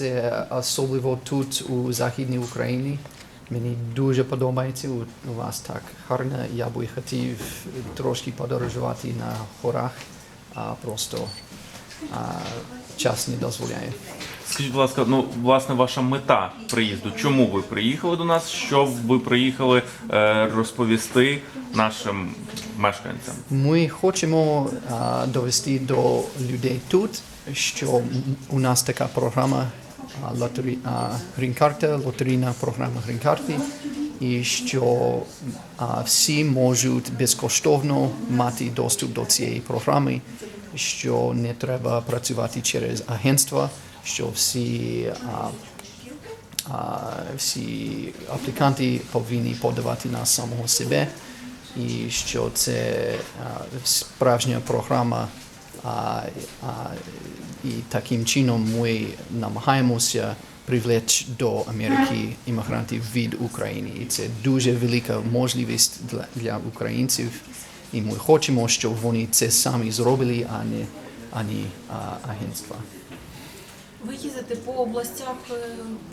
Це особливо тут у Західній Україні. Мені дуже подобається у, вас так гарно. Я би хотів трошки подорожувати на горах, а просто а, час не дозволяє. Скажіть, будь ласка, ну власне ваша мета приїзду. Чому ви приїхали до нас? Що ви приїхали е, розповісти нашим мешканцям? Ми хочемо довести до людей тут, що у нас така програма лотері... грін-карта, лотерійна програма грін-карти, і що всі можуть безкоштовно мати доступ до цієї програми, що не треба працювати через агентства, що всі всі апліканти повинні подавати на самого себе, і що це справжня програма. А, а, і таким чином ми намагаємося привлечь до Америки іммігрантів від України. І це дуже велика можливість для, для українців. І ми хочемо, щоб вони це самі зробили, а не, а не а, агентства. Ви їздите по областях, е,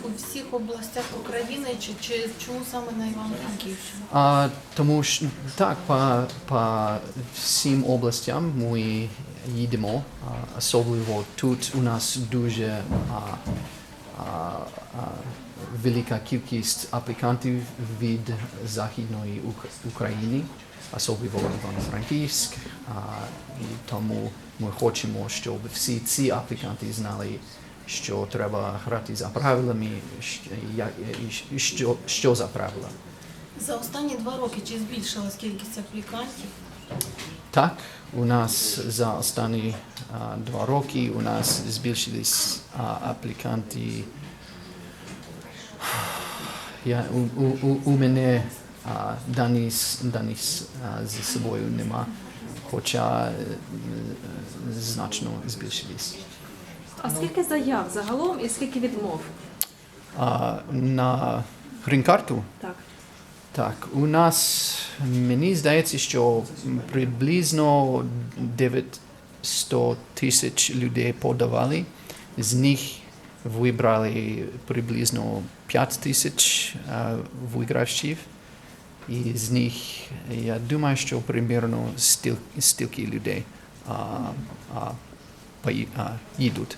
по всіх областях України, чи, чи чому саме на Івано-Франківщину? А, тому що так, по, по всім областям ми їдемо, особливо тут у нас дуже велика кількість аплікантів від Західної України, особливо Івано-Франківськ. І тому ми хочемо, щоб всі ці апліканти знали, що треба грати за правилами, що, що за правила. За останні два роки чи збільшилась кількість аплікантів? Так, у нас за останні а, два роки у нас збільшились а, апліканти. Я, у, у, у, мене а, дані, дані а, з собою нема, хоча значно збільшились. А скільки заяв загалом і скільки відмов? А, на грін-карту Так. Так, у нас мені здається, що приблизно 900 тисяч людей подавали. З них вибрали приблизно 5 тисяч е, вигравців. І з них, я думаю, що примерно стільки, стільки людей а, а, пої- а, їдуть.